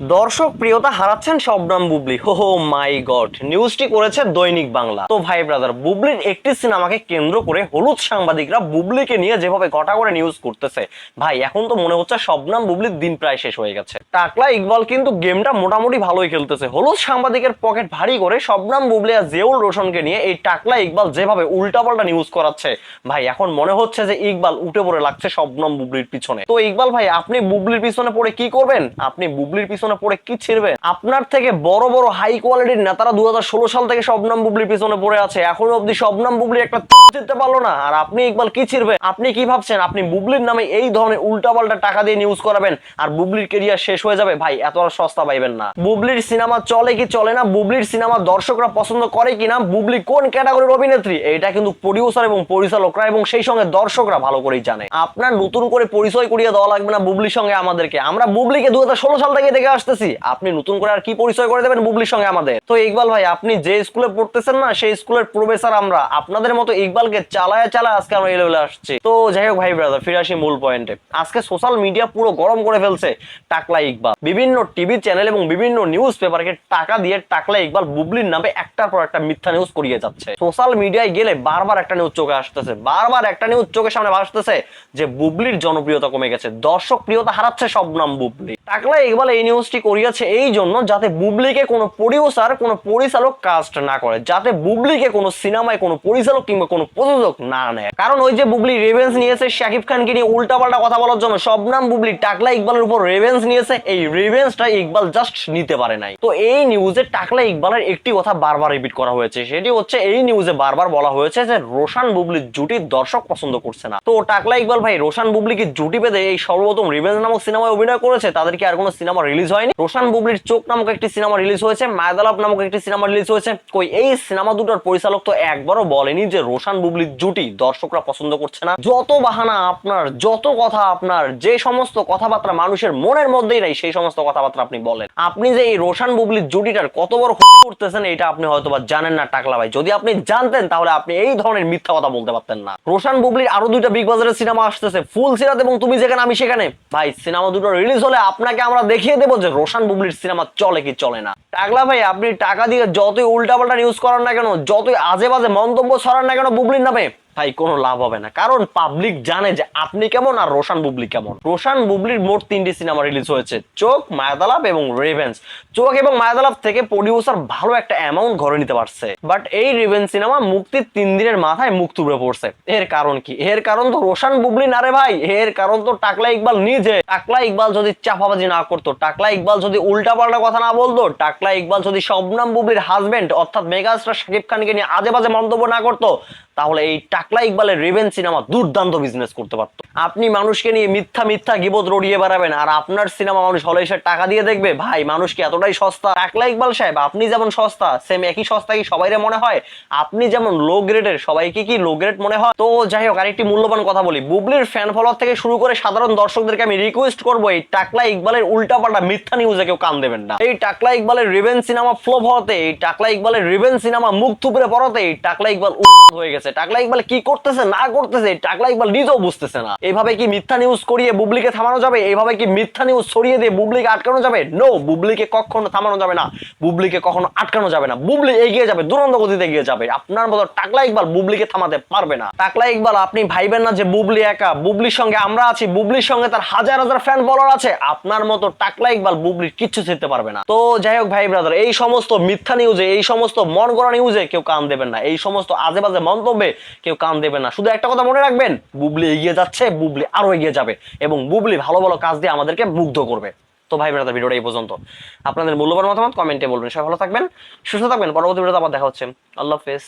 দর্শক প্রিয়তা হারাচ্ছেন শবনাম বুবলি। হো হো মাই গড নিউজটি করেছে দৈনিক বাংলা। তো ভাই ব্রাদার বুবলির একটি সিনেমাকে কেন্দ্র করে হলুদ সাংবাদিকরা বুবলিকে নিয়ে যেভাবে ঘটা করে নিউজ করতেছে, ভাই, এখন তো মনে হচ্ছে শবনাম বুবলির দিন প্রায় শেষ হয়ে গেছে। টাকলা ইকবাল কিন্তু গেমটা মোটামুটি ভালোই খেলতেছে। হলুদ সাংবাদিকের পকেট ভারী করে শবনাম বুবলি আর জেউল রোশনকে নিয়ে এই টাকলা ইকবাল যেভাবে উল্টাপাল্টা নিউজ করাচ্ছে, ভাই, এখন মনে হচ্ছে যে ইকবাল উঠে পড়ে লাগছে শবনম বুবলির পিছনে। তো ইকবাল ভাই, আপনি বুবলির পিছনে পড়ে কি করবেন? আপনি বুবলির পিছনে পড়ে কি ছিড়বেন আপনার থেকে বড় বড় হাই কোয়ালিটির নেতারা দু হাজার ষোলো সাল থেকে শবনম বুবলির পিছনে পড়ে আছে। এখনও অব্দি শবনম বুবলি একটা জিততে পারল না। আর আপনি ইকবাল কি ছিড়বেন আপনি কি ভাবছেন? আপনি বুবলির নামে এই ধরনের উল্টাপাল্টা টাকা দিয়ে নিউজ করাবেন, আর বুবলির কেরিয়ার শেষ হয়ে যাবে? ভাই, এত আর সস্তা পাইবেন না। বুবলির সিনেমা চলে কি চলে না? বুবলির সিনেমা দর্শকরা পছন্দ করে কি না? বুবলি কোন ক্যাটাগরির অভিনেত্রী? এটা কিন্তু প্রডিউসার এবং পরিচালকরা এবং সেই সঙ্গে দর্শকরা ভালো করেই জানে। আপনার নতুন করে পরিচয় করিয়ে দেওয়া লাগবে না বুবলির সঙ্গে আমাদেরকে। আমরা বুবলিকে দু হাজার ষোলো সাল থেকে দেখে আসতেছি। আপনি নতুন করে আর কি পরিচয় করে দেবেন বুবলির সঙ্গে আমাদের? তো ইকবাল ভাই, আপনি যে স্কুলে পড়তেছেন না, সেই স্কুলের প্রফেসর আমরা। আপনাদের মতো ইকবালকে চালায় চালায় আজকে আমরা এই লেভেলে আসছি। তো যাই হোক ভাই ব্রাদার ফিরে আসি মূল পয়েন্টে আজকে সোশ্যাল মিডিয়া পুরো গরম করে ফেলছে টাকলা ইকবাল। বিভিন্ন টিভি চ্যানেল এবং বিভিন্ন নিউজ পেপারকে টাকা দিয়ে টাকলা ইকবাল বুবলির নামে একটার পর একটা মিথ্যা নিউজ করিয়ে যাচ্ছে। সোশ্যাল মিডিয়ায় গেলে বারবার একটা নিউজ চোখে আসতেছে। বারবার একটা নিউজ চোখের সামনে আসতেছে যে বুবলির জনপ্রিয়তা কমে গেছে। দর্শক প্রিয়তা হারাচ্ছে সব নাম বুবলি। টাকলা ইকবাল এই নিউজটি করিয়েছে এই জন্য যাতে বুবলিকে কোনো প্রডিউসার কোনো পরিচালক কাস্ট না করে, যাতে বুবলিকে কোনো সিনেমায় কোনো পরিচালক কিংবা কোনো প্রযোজক না নেয়। কারণ ওই যে বুবলি রেভেন্স নিয়েছে, শাকিব খানকে নিয়ে উল্টাপাল্টা কথা বলার জন্য সব নাম বুবলি টাকলা ইকবালের উপর রেভেন্স নিয়েছে, এই রেভেন্সটা ইকবাল জাস্ট নিতে পারে নাই। তো এই নিউজে টাকলা ইকবালের একটি কথা বারবার রিপিট করা হয়েছে, সেটি হচ্ছে এই নিউজে বারবার বলা হয়েছে যে রোশান বুবলির জুটির দর্শক পছন্দ করছে না। তো টাকলা ইকবাল ভাই, রোশান বুবলিকে জুটি পেতে এই সর্বপ্রথম রিভেন্স নামক সিনেমায় অভিনয় করেছে, তাদের কি আর কোনো সিনেমা রিলিজ হয়নি। রোশান বুবলির চোখ নামক একটি সিনেমা রিলিজ হয়েছে মায়াদালাপ নামক একটি সিনেমা রিলিজ হয়েছে। কই, এই সিনেমা দুটোর পরিচালক তো একবারও বলেনি যে রোশান বুবলির জুটি দর্শকরা পছন্দ করছে না। যত বাহানা আপনার, যত কথা আপনার, যে সমস্ত কথাবার্তা মানুষের মনের মধ্যেই নাই, সেই সমস্ত কথাবার্তা আপনি বলেন। আপনি যে এই রোশান বুবলির জুটিটার কত বড় ক্ষতি করতেছেন, এটা আপনি হয়তো বা জানেন না টাকলা ভাই। যদি আপনি জানতেন, তাহলে আপনি এই ধরনের মিথ্যা কথা বলতে পারতেন না। রোশান বুবলির আরও দুইটা বিগ বাজারের সিনেমা আসতেছে, ফুল সিরাত এবং তুমি যেখানে, আমি সেখানে। ভাই, সিনেমা দুটো রিলিজ হলে আপনাকে আমরা দেখিয়ে দেবো যে রোশান বুবলির সিনেমা চলে কি চলে না? টাকলা ভাই, আপনি টাকা দিয়ে যতই উল্টাপাল্টা নিউজ করার না কেন, যতই আজে বাজে মন্তব্য ছড়ান না কেন বুবলির নামে? ভাই কোনো লাভ হবে না। কারণ পাবলিক জানে যে আপনি কেমন আর রোশান বুবলি কেমন। রোশান বুবলির মোট তিনটি সিনেমা রিলিজ হয়েছে। চোখ মায়াদালাপ এবং রেভেন্স চোখ এবং মায়াদালাপ থেকে প্রডিউসার ভালো একটা অ্যামাউন্ট ঘরে নিতে পারছে। বাট এই রেভেন্স সিনেমা মুক্তির তিন দিনের মাথায় মুখ তুলে পড়ছে। এর কারণ কি? এর কারণ তো রোশান বুবলি না রে ভাই। এর কারণ তো টাকলা ইকবাল নিজে। টাকলা ইকবাল যদি চাপাবাজি না করতো, টাকলা ইকবাল যদি উল্টা পাল্টা কথা না বলতো, টাকলা ইকবাল যদি শবনাম বুবলির হাজবেন্ড অর্থাৎ মেগাস্টার শাকিব খানকে নিয়ে আজে বাজে মন্তব্য না করতো, তাহলে এই টাকলা ইকবালের রেভেন সিনেমা দুর্দান্ত বিজনেস করতে পারতো। আপনি মানুষকে নিয়ে মিথ্যা মিথ্যা গিবত রড়িয়ে বেড়াবেন আর আপনার সিনেমা মানুষ হলে এসে টাকা দিয়ে দেখবে, ভাই, মানুষ কি এতটাই সস্তা? টাকলা ইকবাল সাহেব, আপনি যেমন সস্তা সেম একই সস্তা কি সবাই মনে হয়? আপনি যেমন লো গ্রেডের সবাইকে কি লো গ্রেড মনে হয়? তো যাই হোক, আরেকটি মূল্যবান কথা বলি। বুবলির ফ্যান ফলোয়ার থেকে শুরু করে সাধারণ দর্শকদেরকে আমি রিকোয়েস্ট করব, এই টাকলা ইকবালের উল্টাপাল্টা মিথ্যা নিউজে কেউ কান দেবেন না। এই টাকলা ইকবালের রিভেন সিনেমা ফ্লপ হতে এই টাকলা ইকবালের রিভেন সিনেমা মুখ থুপড়ে পড়াতে, এই টাকলা ইকবাল হয়ে গেছে। টাকলা ইকবাল কি করতেছে, না করতেছে টাকলা ইকবাল নিজেও বুঝতেছে না। এইভাবে কি মিথ্যা নিউজ করিয়ে বুবলিকে থামানো যাবে? এইভাবে কি মিথ্যা নিউজ ছড়িয়ে দিয়ে বুবলিকে আটকানো যাবে? নো বুবলিকে কখনো থামানো যাবে না। বুবলিকে কখনো আটকানো যাবে না। বুবলি এগিয়ে যাবে, দুরন্ত গতিতে এগিয়ে যাবে। আপনার মতো টাকলা ইকবাল বুবলিকে থামাতে পারবে না। টাকলা ইকবাল, আপনি ভাইবেন না যে বুবলি একা। বুবলির সঙ্গে আমরা আছি। বুবলির সঙ্গে তার হাজার হাজার ফ্যান বলার আছে। আপনার মতো টাকলা ইকবাল বুবলির কিচ্ছু ছিঁড়তে পারবে না। তো যাই হোক ভাই ব্রাদার এই সমস্ত মিথ্যা নিউজে এই সমস্ত মন গড়া নিউজে কেউ কান দেবেন না। এই সমস্ত আজে বাজে মন্তব্যে কেউ কান দেবেন না। শুধু একটা কথা মনে রাখবেন, বুবলি এগিয়ে যাচ্ছে, বুবলি আরও এগিয়ে যাবে এবং বুবলি ভালো ভালো কাজ দিয়ে আমাদেরকে মুগ্ধ করবে। তো ভাই ব্রাদার ভিডিওটা এই পর্যন্ত। আপনাদের মূল্যবান মতামত কমেন্টে বলবেন। সবাই ভালো থাকবেন, সুস্থ থাকবেন। পরবর্তী ভিডিওতে আবার দেখা হচ্ছে। আল্লাহ হাফেজ।